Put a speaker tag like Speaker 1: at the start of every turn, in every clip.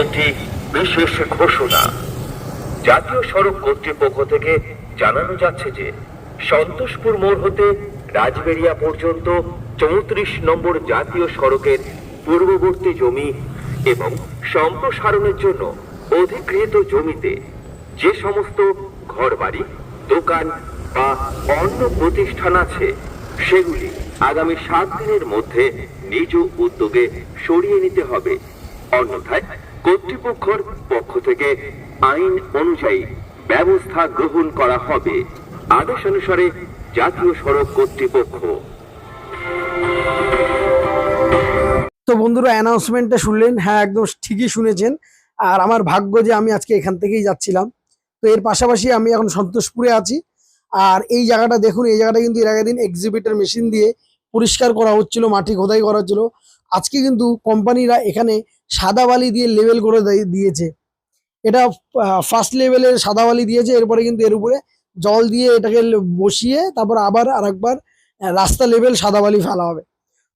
Speaker 1: একটি বিশেষ ঘোষণা। জাতীয় সড়ক কর্তৃপক্ষ থেকে জানানো যাচ্ছে যে, সন্তোষপুর মোড় হতে রাজবেরিয়া পর্যন্ত চৌত্রিশ নম্বর জাতীয় সড়কের পূর্ববর্তী জমি এবং সম্প্রসারণের জন্য অধিগৃহীত জমিতে যে সমস্ত ঘরবাড়ি, দোকান বা অন্য প্রতিষ্ঠান আছে, সেগুলি আগামী সাত দিনের মধ্যে নিজ উদ্যোগে সরিয়ে নিতে হবে। অন্যথায় কর্তৃপক্ষের পক্ষ থেকে আইন অনুযায়ী ব্যবস্থা গ্রহণ করা হবে। আদেশ অনুসারে জাতীয় সড়ক কর্তৃপক্ষ।
Speaker 2: তো বন্ধুরা অ্যানাউন্সমেন্টটা শুনলেন? হ্যাঁ একদম ঠিকই শুনেছেন। আর আমার ভাগ্য যে আমি আজকে এখান থেকেই যাচ্ছিলাম। তো এর পাশাপাশি আমি এখন সন্তোষপুরে আছি। আর এই জায়গাটা দেখুন, এই জায়গাটা কিন্তু এর আগের দিন এক্সিবিটার মেশিন দিয়ে পরিষ্কার করা হচ্ছিল, মাটি খোদাই করা হচ্ছিল। আজকে কিন্তু কোম্পানিরা এখানে সাদা বালি দিয়ে লেভেল করে দিয়ে- দিয়েছে। এটা ফার্স্ট লেভেলের সাদা বালি দিয়েছে, এরপরে কিন্তু এর উপরে জল দিয়ে এটাকে বসিয়ে তারপর আবার আরেকবার রাস্তা লেভেল সাদা বালি ফেলা হবে।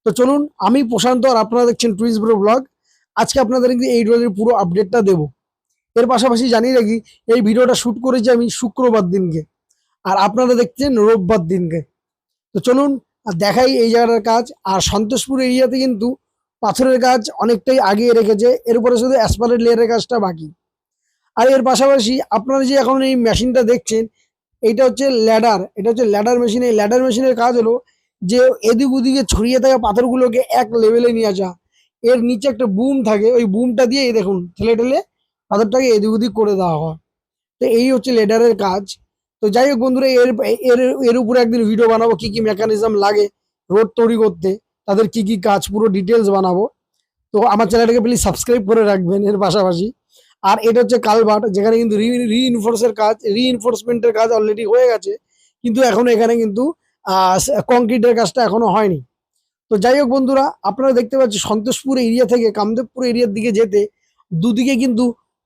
Speaker 2: তো চলুন, আমি প্রশান্ত আর আপনারা দেখছেন টুইস ব্রো ব্লগ আজকে আপনাদের কিন্তু এই রোলের পুরো আপডেটটা দেব। এর পাশাপাশি জানিয়ে রাখি, এই ভিডিওটা শুট করেছি আমি শুক্রবার দিনকে। আর আপনারা দেখছেন রোববার দিনকে। তো চলুন আর দেখাই এই জায়গাটার কাজ। আর সন্তোষপুর এরিয়াতে কিন্তু পাথরের কাজ অনেকটাই আগিয়ে রেখেছে। এর উপরে শুধু অ্যাসপালেট লেয়ারের কাজটা বাকি। আর এর পাশাপাশি আপনারা যে এখন এই মেশিনটা দেখছেন, এইটা হচ্ছে ল্যাডার এটা হচ্ছে ল্যাডার মেশিন এই ল্যাডার মেশিনের কাজ হলো যে এদিক ওদিকে ছড়িয়ে থাকা পাথরগুলোকে এক লেভেলে নিয়ে আসা। এর নিচে একটা বুম থাকে। ওই বুমটা দিয়ে দেখুন, ঠেলে ঠেলে পাথরটাকে এদিক ওদিক করে দেওয়া হয়। তো এই হচ্ছে লেডারের কাজ। তো যাই হোক বন্ধুরা, এর এর এর উপরে একদিন ভিডিও বানাবো, কি কি মেকানিজম লাগে রোড তৈরি করতে, তাদের কি কি কাজ, পুরো ডিটেলস বানাবো। তো আমার চ্যানেলটাকে প্লিজ সাবস্ক্রাইব করে রাখবেন, এর পাশাপাশি। আর এটা হচ্ছে কালভার্ট, যেখানে কিন্তু রি রিইনফোর্সের কাজ রিইনফোর্সমেন্টের কাজ অলরেডি হয়ে গেছে, কিন্তু এখনও এখানে কিন্তু কংক্রিটের কাজটা এখনও হয়নি। তো যাই হোক বন্ধুরা, আপনারা দেখতে পাচ্ছেন সন্তোষপুর এরিয়া থেকে, কামদেবপুর এরিয়ার দিকে যেতে, দুদিকে কিন্তু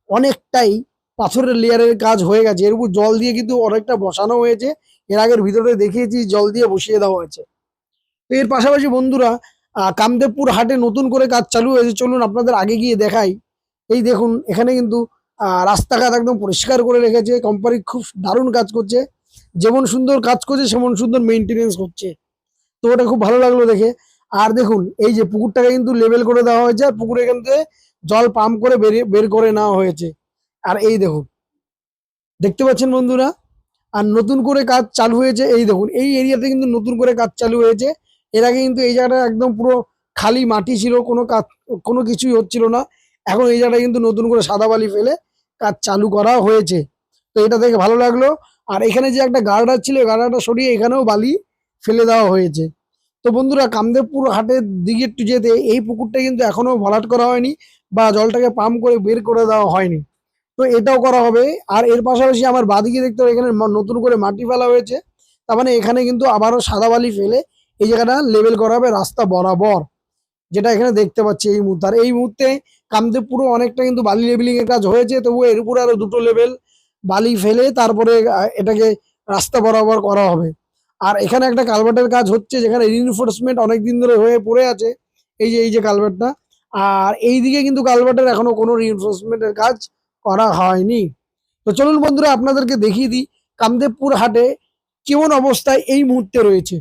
Speaker 2: অনেকটাই পাথরের লেয়ারের কাজ হয়ে গেছে। এর উপর জল দিয়ে কিন্তু অনেকটা বসানো হয়েছে। এর আগের ভিতরে দেখিয়েছি, জল দিয়ে বসিয়ে দেওয়া হয়েছে। তো এর পাশাপাশি বন্ধুরা কামদেবপুর হাটে নতুন করে কাজ চালু হয়েছে। চলুন আপনাদের আগে গিয়ে দেখাই। এই দেখুন, এখানে কিন্তু রাস্তাঘাট একদম পরিষ্কার করে রেখেছে। কোম্পানি খুব দারুণ কাজ করছে। যেমন সুন্দর কাজ করছে, সেমন সুন্দর মেনটেনেন্স করছে। তো ওটা খুব ভালো লাগল দেখে। আর দেখুন, এই যে পুকুরটাকে কিন্তু লেভেল করে দেওয়া হয়েছে। আর পুকুরে এখান থেকে জল পাম্প করে বের করে নেওয়া হয়েছে। আর এই দেখুন। দেখতে পাচ্ছেন বন্ধুরা? আর নতুন করে কাজ চালু হয়েছে এই দেখুন। এই এরিয়াতে কিন্তু নতুন করে কাজ চালু হয়েছে। এর আগে কিন্তু এই জায়গাটা একদম পুরো খালি মাটি ছিল, কোনো কাজ, কোনো কিছুই হচ্ছিল না। এখন এই জায়গাটা কিন্তু নতুন করে সাদা বালি ফেলে কাজ চালু করা হয়েছে। তো এটা দেখে ভালো লাগল। আর এখানে যে একটা গার্ডার ছিল গার্ডারটা সরিয়ে এখানেও বালি ফেলে দেওয়া হয়েছে। তো বন্ধুরা, কামদেবপুর হাটের দিকে একটু যেতে এই পুকুরটা কিন্তু এখনও ভরাট করা হয়নি বা জলটাকে পাম্প করে বের করে দেওয়া হয়নি। তো এটাও করা হবে। আর এর পাশাপাশি আমার বাদিকে দেখতে হবে, এখানে নতুন করে মাটি ফেলা হয়েছে। তার মানে এখানে কিন্তু আবারও সাদা বালি ফেলে এই জায়গাটা লেভেল করা হবে রাস্তা বরাবর, যেটা এখানে দেখতে পাচ্ছি এই মুহূর্তে। আর এই মুহূর্তে কামদেবপুরে অনেকটা কিন্তু বালি লেভেলিং এর কাজ হয়েছে তবু এর উপরে আরও দুটো লেভেল বালি ফেলে তারপরে এটাকে রাস্তা বরাবর করা হবে। আর এখানে একটা কালভার্টের কাজ হচ্ছে, যেখানে রিনফোর্সমেন্ট অনেক দিন ধরে হয়ে পড়ে আছে, এই যে এই যে কালভার্টটা আর এইদিকে কিন্তু কালভার্টের এখনও কোনো রিনফোর্সমেন্টের কাজ করা হয়নি। তো চলুন বন্ধুরা, আপনাদেরকে দেখিয়ে দিই, কামদেবপুর হাটে কেমন অবস্থায় এই মুহূর্তে রয়েছে।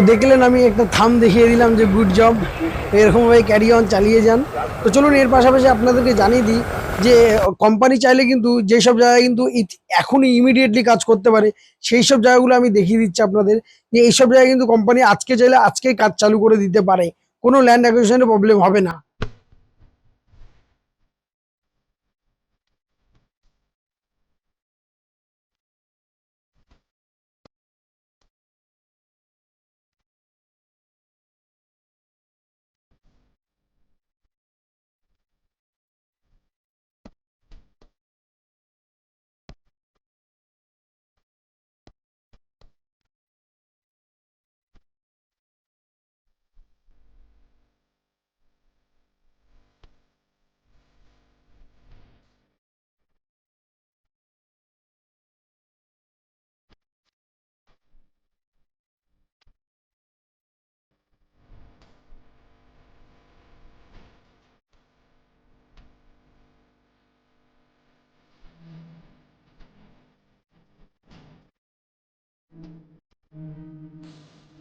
Speaker 2: তো দেখলেন আমি একটা থাম দেখিয়ে দিলাম যে গুড জব এরকমভাবে ক্যারি অন চালিয়ে যান। তো চলুন, এর পাশাপাশি আপনাদেরকে জানিয়ে দিই যে কোম্পানি চাইলে কিন্তু যেসব জায়গায় কিন্তু এখনই ইমিডিয়েটলি কাজ করতে পারে সেই সব জায়গাগুলো আমি দেখিয়ে দিচ্ছি আপনাদের। যে এইসব জায়গায় কিন্তু কোম্পানি আজকে চাইলে আজকেই কাজ চালু করে দিতে পারে। কোনো ল্যান্ড অ্যাকুইজিশনের প্রবলেম হবে না।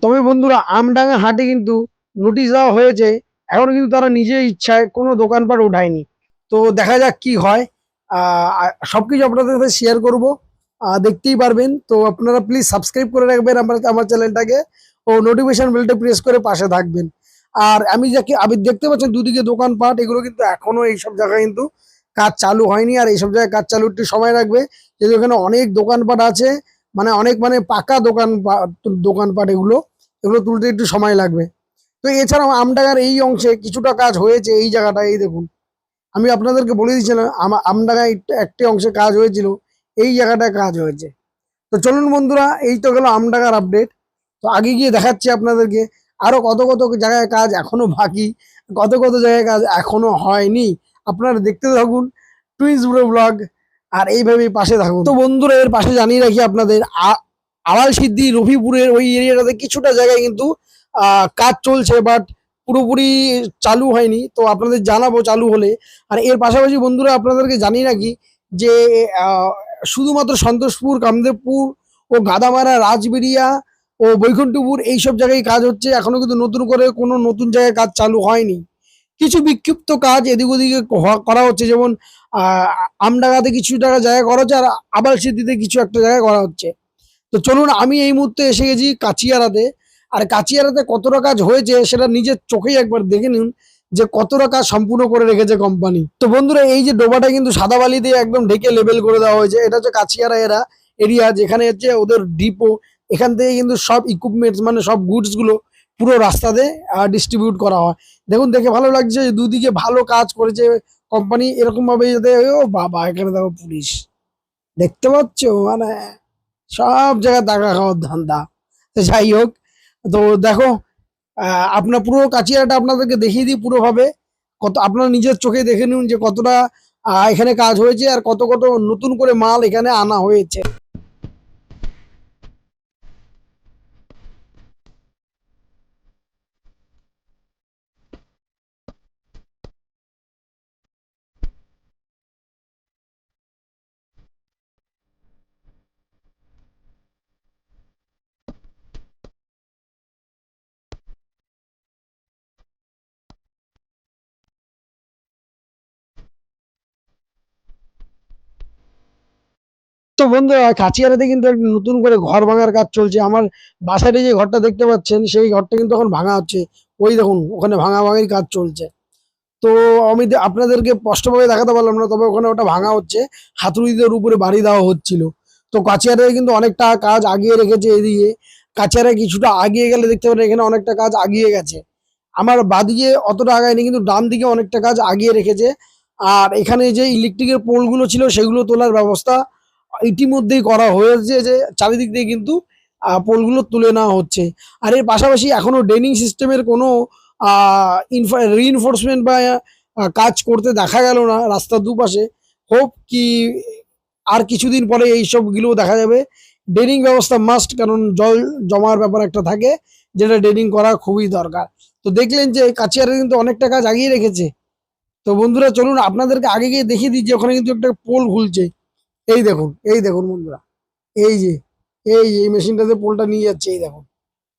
Speaker 2: তবে বন্ধুরা আমডাঙ্গা হাটে কিন্তু নোটিশ দেওয়া হয়েছে। এখন কিন্তু তারা নিজের ইচ্ছায় কোনো দোকানপাট ওঠায়নি। তো দেখা যাক কি হয়। আহ, আর সবকিছু আপনাদের সাথে শেয়ার করব। দেখতেই পারবেন। তো আপনারা প্লিজ সাবস্ক্রাইব করে রাখবেন আমার আমার চ্যানেলটাকে ও নোটিফিকেশন বেলটা প্রেস করে পাশে থাকবেন। আর আমি যাকে আমি দেখতে পাচ্ছেন দুদিকে দোকানপাট এগুলো কিন্তু এখনও এইসব জায়গায় কিন্তু কাজ চালু হয়নি। আর এইসব জায়গায় কাজ চালু একটু সময় লাগবে। যেহেতু এখানে অনেক দোকানপাট আছে মানে অনেক মানে পাকা দোকান দোকানপাট এগুলো এগুলো তুলতে একটু সময় লাগবে। তো এছাড়াও আমডাঙ্গার এই অংশে কিছুটা কাজ হয়েছে এই জায়গাটা, এই দেখুন। আমি আপনাদেরকে বলে দিচ্ছিলাম আমা- আমডাঙ্গায় একটি অংশে কাজ হয়েছিল, এই জায়গাটায় কাজ হয়েছে। তো চলুন বন্ধুরা, এই তো গেল আমডাঙ্গার আপডেট তো আগে গিয়ে দেখাচ্ছি আপনাদেরকে, আরও কত কত জায়গায় কাজ এখনও বাকি, কত কত জায়গায় কাজ এখনও হয়নি। আপনারা দেখতে থাকুন টুইন্স ব্লগ আর এইভাবেই পাশে থাকুন। তো বন্ধুরা, এর পাশে জানিয়ে রাখি আপনাদের আড়াল সিদ্ধি রফিপুরের ওই এরিয়াটাতে কিছুটা জায়গায় কিন্তু কাজ চলছে, বাট পুরোপুরি চালু হয়নি। তো আপনাদের জানাব চালু হলে। আর এর পাশাপাশি বন্ধুরা, আপনাদেরকে জানিয়ে রাখি যে শুধুমাত্র সন্তোষপুর, কামদেবপুর ও গাদামারা রাজবেরিয়া ও বৈকুণ্ঠপুর এইসব জায়গায় কাজ হচ্ছে। এখনও কিন্তু নতুন করে কোনো নতুন জায়গায় কাজ চালু হয়নি। কিছু বিক্ষিপ্ত কাজ এদিক ওদিকে করা হচ্ছে। যেমন আমডাঙ্গাতে কিছু টাকা জায়গা করা হচ্ছে আর আবার সিদ্ধিতে কিছু একটা জায়গায় করা হচ্ছে। তো চলুন, আমি এই মুহূর্তে এসে গেছি কাচিয়ারাতে আর কাচিয়ারাতে কতটা কাজ হয়েছে সেটা নিজের চোখেই একবার দেখে নিন যে কতটা কাজ সম্পূর্ণ করে রেখেছে কোম্পানি। তো বন্ধুরা, এই যে ডোবাটা কিন্তু সাদা বালি দিয়ে একদম ঢেকে লেবেল করে দেওয়া হয়েছে। এটা হচ্ছে কাছিয়ারা এরা এরিয়া, যেখানে হচ্ছে ওদের ডিপো এখান থেকে কিন্তু সব ইকুইপমেন্টস মানে সব গুডসগুলো পুরো রাস্তাতে ডিস্ট্রিবিউট করা হয়। দেখুন, দেখে ভালো লাগছে দুদিকে ভালো কাজ করেছে কোম্পানি এরকম ভাবে যাতে ও বাবা, এখানে দেখো পুলিশ। দেখতে পাচ্ছ? মানে সব জায়গায় টাকা খাওয়ার ধান্দা। তো যাই হোক, তো দেখো আপনার পুরো কাচিয়াটা আপনাদেরকে দেখিয়ে দিই পুরোভাবে। কত, আপনারা নিজের চোখে দেখে নিন যে কতটা এখানে কাজ হয়েছে আর কত কত নতুন করে মাল এখানে আনা হয়েছে। তো বন্ধুরা কাচিয়ারাতে কিন্তু একটা নতুন করে ঘর ভাঙার কাজ চলছে। আমার বাসারে যে ঘরটা দেখতে পাচ্ছেন, সেই ঘরটা কিন্তু এখন ভাঙা হচ্ছে। ওই দেখুন, ওখানে ভাঙা ভাঙির কাজ চলছে। তো আমি আপনাদেরকে স্পষ্টভাবে দেখাতে পারলাম না, তবে ওখানে ওটা ভাঙা হচ্ছে। হাতুড়িদের উপরে বাড়ি দেওয়া হচ্ছিল। তো কাচিয়ারায় কিন্তু অনেকটা কাজ আগিয়ে রেখেছে এদিকে। কাচিয়ারায় কিছুটা আগিয়ে গেলে দেখতে পারেন, এখানে অনেকটা কাজ আগিয়ে গেছে। আমার বাদিকে অতটা আগায়নি, কিন্তু ডান দিকে অনেকটা কাজ আগিয়ে রেখেছে। আর এখানে যে ইলেকট্রিকের পোলগুলো ছিল, সেগুলো তোলার ব্যবস্থা ইতিমধ্যেই করা হয়েছে যে চারিদিক দিয়ে কিন্তু পোলগুলো তুলে নেওয়া হচ্ছে। আর এর পাশাপাশি এখনও ড্রেনিং সিস্টেমের কোনো রিইনফোর্সমেন্ট বা কাজ করতে দেখা গেল না রাস্তার দুপাশে। হোপ কি আর কিছুদিন পরে এই সবগুলো দেখা যাবে। ড্রেনিং ব্যবস্থা মাস্ট কারণ জল জমার ব্যাপার একটা থাকে, যেটা ড্রেনিং করা খুবই দরকার। তো দেখলেন যে কাছিয়ারে কিন্তু অনেকটা কাজ আগিয়ে রেখেছে। তো বন্ধুরা, চলুন আপনাদেরকে আগে গিয়ে দেখিয়ে দিই যে ওখানে কিন্তু একটা পোল খুলছে এই দেখুন এই দেখুন বন্ধুরা, এই যে এই যে, এই মেশিনটাতে পোলটা নিয়ে যাচ্ছে, এই দেখুন,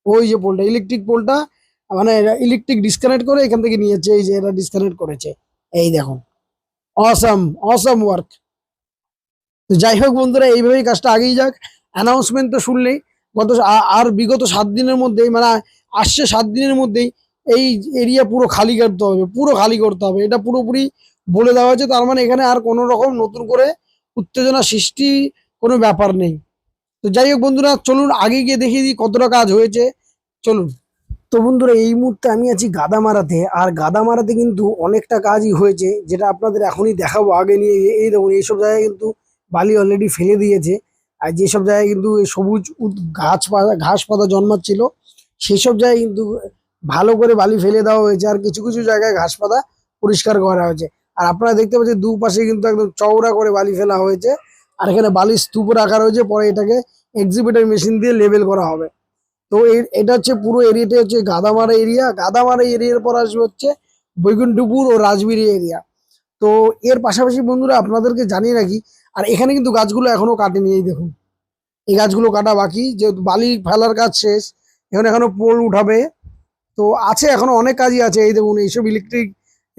Speaker 2: ওই যে পোলটা ইলেকট্রিক পোলটা মানে ইলেকট্রিক ডিসকানেক্ট করে এখান থেকে নিয়ে যাচ্ছে, এই যে এটা ডিসকানেক্ট করেছে, এই দেখুন অসাম অসাম ওয়ার্ক তো যাই হোক বন্ধুরা, এইভাবেই কাজটা আগেই যাক অ্যানাউন্সমেন্ট তো শুনলেই, গত আর বিগত সাত দিনের মধ্যেই মানে আসছে সাত দিনের মধ্যেই, এই এরিয়া পুরো খালি করতে হবে, পুরো খালি করতে হবে, এটা পুরোপুরি বলে দেওয়া হয়েছে, তার মানে এখানে আর কোনো রকম নতুন করে উত্তেজনা সৃষ্টি কোনো ব্যাপার নেই। তো যাই হোক বন্ধুরা, চলুন আগে গিয়ে দেখিয়ে দিই কতটা কাজ হয়েছে। চলুন। তো বন্ধুরা, এই মুহূর্তে আমি আছি গাদামারাতে, আর গাদামারাতে কিন্তু অনেকটা কাজই হয়েছে, যেটা আপনাদের এখনই দেখাবো আগে নিয়ে। এই দেখুন, এইসব জায়গায় কিন্তু বালি অলরেডি ফেলে দিয়েছে, আর যেসব জায়গায় কিন্তু সবুজ গাছ পাতা ঘাস পাতা জন্মাচ্ছিল, সেসব জায়গায় কিন্তু ভালো করে বালি ফেলে দেওয়া হয়েছে, আর কিছু কিছু জায়গায় ঘাস পাতা পরিষ্কার করা হয়েছে। আর আপনারা দেখতে পাচ্ছেন দুপাশে কিন্তু একদম চওড়া করে বালি ফেলা হয়েছে। আর এখানে বালির স্তূপ রাখা রয়েছে, পরে এটাকে এক্সিবিটার মেশিন দিয়ে লেবেল করা হবে। তো এটা হচ্ছে পুরো এরিয়াটা হচ্ছে গাদামারা এরিয়া গাদামারা এরিয়ার পর আসবে হচ্ছে বৈকুণ্ঠপুর ও রাজবিরি এরিয়া তো এর পাশাপাশি বন্ধুরা আপনাদেরকে জানিয়ে রাখি, আর এখানে কিন্তু গাছগুলো এখনও কাটেনি, এই দেখুন। এই গাছগুলো কাটা বাকি, যেহেতু বালি ফেলার কাজ শেষ, এখানে এখনও পোল উঠাবে। তো আছে, এখনও অনেক কাজই আছে, এই দেখুন, এইসব ইলেকট্রিক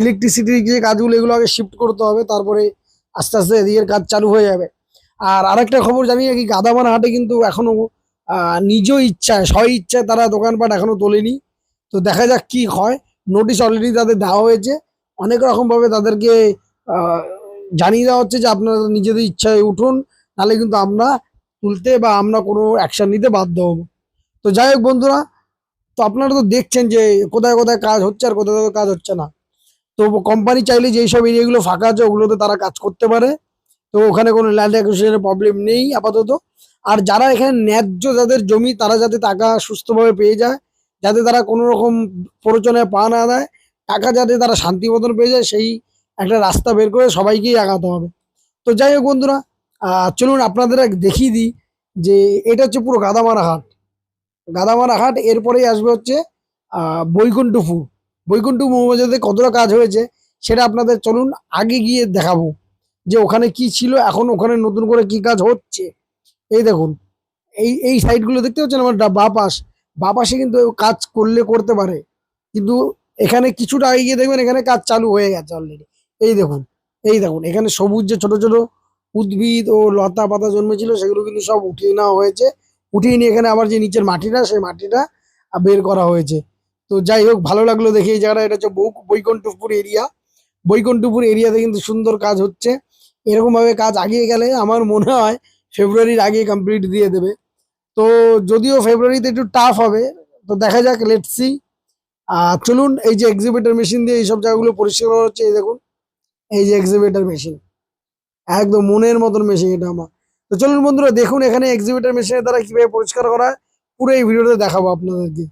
Speaker 2: ইলেকট্রিসিটির যে কাজগুলো এগুলো আগে শিফট করতে হবে তারপরে আস্তে আস্তে এদিকের কাজ চালু হয়ে যাবে। আর আরেকটা খবর জানি কি গাদামারা হাটে কিন্তু এখনও আহ, নিজ ইচ্ছায় স্ব ইচ্ছায় তারা দোকানপাট এখনও তোলেনি। তো দেখা যাক কি হয়। নোটিশ অলরেডি তাদের দেওয়া হয়েছে। অনেক রকম ভাবে তাদেরকে জানিয়ে দেওয়া হচ্ছে যে আপনারা নিজেদের ইচ্ছায় উঠুন নাহলে কিন্তু আমরা তুলতে বা আমরা কোনো অ্যাকশন নিতে বাধ্য হব। তো যাই হোক বন্ধুরা তো আপনারা তো দেখছেন যে কোথায় কোথায় কাজ হচ্ছে আর কোথায় কোথায় কাজ হচ্ছে না। তো কোম্পানি চাইলে যেই সব এরিয়াগুলো ফাঁকা আছে, ওগুলোতে তারা কাজ করতে পারে। তো ওখানে কোনো ল্যান্ড অ্যাকুইজিশনের প্রবলেম নেই আপাতত। আর যারা এখানে ন্যায্য যাদের জমি, তারা যাতে টাকা সুস্থভাবে পেয়ে যায়, যাতে তারা কোনো রকম প্ররোচনায় পা না দেয়, টাকা যাতে তারা শান্তি মতন পেয়ে যায়, সেই একটা রাস্তা বের করে সবাইকেই আগাতে হবে। তো যাই হোক বন্ধুরা চলুন আপনাদের দেখিয়ে দিই যে এটা হচ্ছে পুরো গাদামারা হাট। গাদামারা হাট, এরপরেই আসবে হচ্ছে বৈকুণ্ঠপুর বৈকুণ্ঠ মৌবাজাতে কতটা কাজ হয়েছে সেটা আপনাদের চলুন আগে গিয়ে দেখাবো যে ওখানে কি ছিল, এখন ওখানে নতুন করে কি কাজ হচ্ছে। এই দেখুন, এই এই সাইডগুলো দেখতে পাচ্ছেন আমার বাপাস। বাঁ পাশ বাঁ পাশে কিন্তু কাজ করলে করতে পারে, কিন্তু এখানে কিছুটা আগে গিয়ে দেখবেন এখানে কাজ চালু হয়ে গেছে অলরেডি এই দেখুন এই দেখুন, এখানে সবুজ যে ছোট ছোট উদ্ভিদ ও লতা পাতা জন্মেছিল সেগুলো কিন্তু সব উঠিয়ে নেওয়া হয়েছে। উঠিয়ে নিয়ে এখানে আবার যে নিচের মাটিটা, সেই মাটিটা বের করা হয়েছে। তো যাই হোক, ভালো লাগল দেখে এই জায়গাটা। এটা হচ্ছে বৈকুণ্ঠপুর এরিয়া বৈকুণ্ঠপুর এরিয়াতে কিন্তু সুন্দর কাজ হচ্ছে। এরকম ভাবে কাজ আগিয়ে গেলে আমার মনে হয় ফেব্রুয়ারির আগে কমপ্লিট দিয়ে দেবে। তো যদিও ফেব্রুয়ারিতে একটু টাফ হবে, তো দেখা যাক লেটসি আর চলুন, এই যে এক্সিবিটার মেশিন দিয়ে এইসব জায়গাগুলো পরিষ্কার করা হচ্ছে, এই দেখুন, এই যে এক্সিবিটার মেশিন একদম মনের মতন মেশিন এটা আমার। তো চলুন বন্ধুরা, দেখুন এখানে এক্সিবিটার মেশিনের দ্বারা কীভাবে পরিষ্কার করা পুরো এই ভিডিওতে দেখাবো আপনাদেরকে।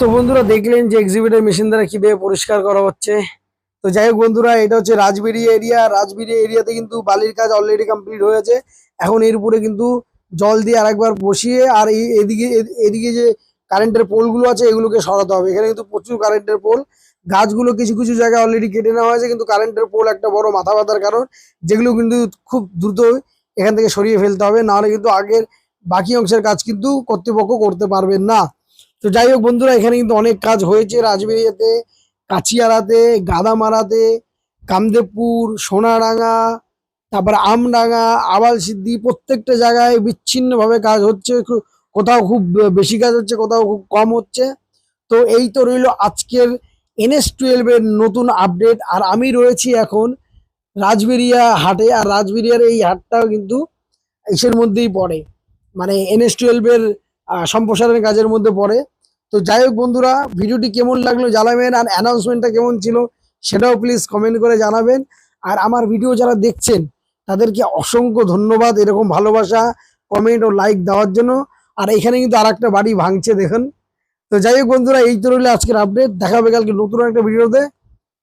Speaker 2: তো বন্ধুরা দেখলেন যে এক্সিবিটের মেশিন দ্বারা কীভাবে পরিষ্কার করা হচ্ছে। তো যাই হোক বন্ধুরা, এটা হচ্ছে রাজবিড়ি এরিয়া রাজবেরি এরিয়াতে কিন্তু বালির কাজ অলরেডি কমপ্লিট হয়েছে এখন এর উপরে কিন্তু জল দিয়ে আরেকবার বসিয়ে আর এই এদিকে এদিকে যে কারেন্টের পোলগুলো আছে, এগুলোকে সরাতে হবে। এখানে কিন্তু প্রচুর কারেন্টের পোল। গাছগুলো কিছু কিছু জায়গায় অলরেডি কেটে নেওয়া হয়েছে, কিন্তু কারেন্টের পোল একটা বড় মাথা ব্যথার কারণ। যেগুলো কিন্তু খুব দ্রুত এখান থেকে সরিয়ে ফেলতে হবে। নাহলে কিন্তু আগের বাকি অংশের কাজ কিন্তু কর্তৃপক্ষ করতে পারবেন না। তো যাই হোক বন্ধুরা, এখানে কিন্তু অনেক কাজ হয়েছে রাজবেরিয়াতে কাচিয়ারাতে গাদামারাতে, কামদেবপুর, সোনাডাঙ্গা, তারপরে আমডাঙ্গা আবাল সিদ্ধি প্রত্যেকটা জায়গায় বিচ্ছিন্নভাবে কাজ হচ্ছে। কোথাও খুব বেশি কাজ হচ্ছে, কোথাও খুব কম হচ্ছে। তো এই তো রইল আজকের এনএস টুয়েলভের নতুন আপডেট। আর আমি রয়েছি এখন রাজবেরিয়া হাটে, আর রাজবেরিয়ার এই হাটটাও কিন্তু এসের মধ্যেই পড়ে। মানে এনএস টুয়েলভের সম্প্রসারণের কাজের মধ্যে পড়ে। তো যাই হোক বন্ধুরা, ভিডিওটি কেমন লাগল জানাবেন আর অ্যানাউন্সমেন্টটা কেমন ছিল সেটাও প্লিজ কমেন্ট করে জানাবেন। আর আমার ভিডিও যারা দেখছেন, তাদেরকে অসংখ্য ধন্যবাদ। এরকম ভালোবাসা কমেন্ট ও লাইক দেওয়ার জন্য। আর এখানে কিন্তু আর একটা বাড়ি ভাঙছে, দেখুন। তো যাই হোক বন্ধুরা, এই তো রইল আজকের আপডেট দেখা হবে কালকে নতুন একটা ভিডিওতে।